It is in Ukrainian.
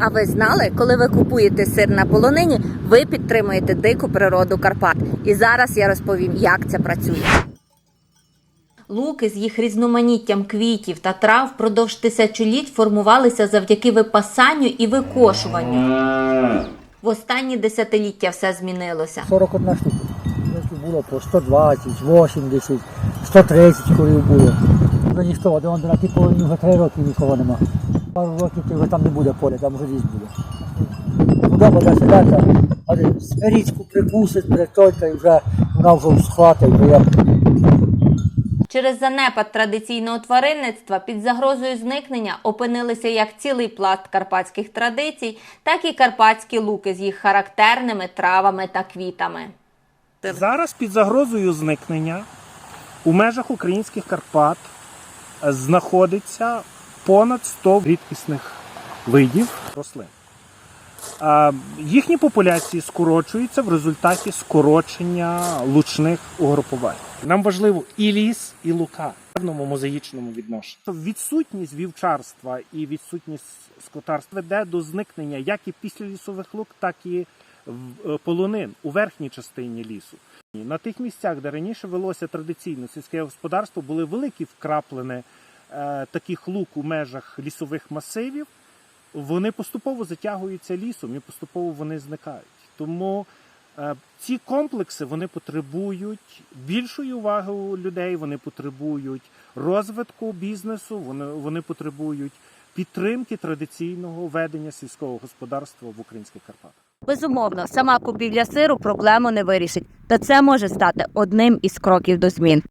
А ви знали, коли ви купуєте сир на полонині, ви підтримуєте дику природу Карпат. І зараз я розповім, як це працює. Луки з їх різноманіттям квітів та трав впродовж тисячоліть формувалися завдяки випасанню і викошуванню. В останні десятиліття все змінилося. 41 штука. Було по 120, 80, 130 корів було. Вже ніхто, один на тій половині вже три роки нікого нема. Пару років там не буде поля, там вже ліс буде. Худоба для селянка, але річку припустить, притолька і вже вона вже схватить, бо я Через занепад традиційного тваринництва під загрозою зникнення опинилися як цілий пласт карпатських традицій, так і карпатські луки з їх характерними травами та квітами. Зараз під загрозою зникнення у межах українських Карпат е, знаходиться понад 100 рідкісних видів рослин. Їхні популяції скорочуються в результаті скорочення лучних угрупувань. Нам важливо і ліс, і лука в певному мозаїчному відношенні. Тобто Відсутність вівчарства і відсутність скотарства веде до зникнення як і після лісових лук, так і е, полонин у верхній частині лісу. На тих місцях, де раніше велося традиційно сільське господарство, були великі вкраплені таких лук у межах лісових масивів. Вони поступово затягуються лісом і поступово вони зникають. Тому е, ці комплекси вони потребують більшої уваги у людей, вони потребують розвитку бізнесу, вони, вони потребують підтримки традиційного ведення сільського господарства в українських Карпатах. Безумовно, сама купівля сиру проблему не вирішить, та це може стати одним із кроків до змін.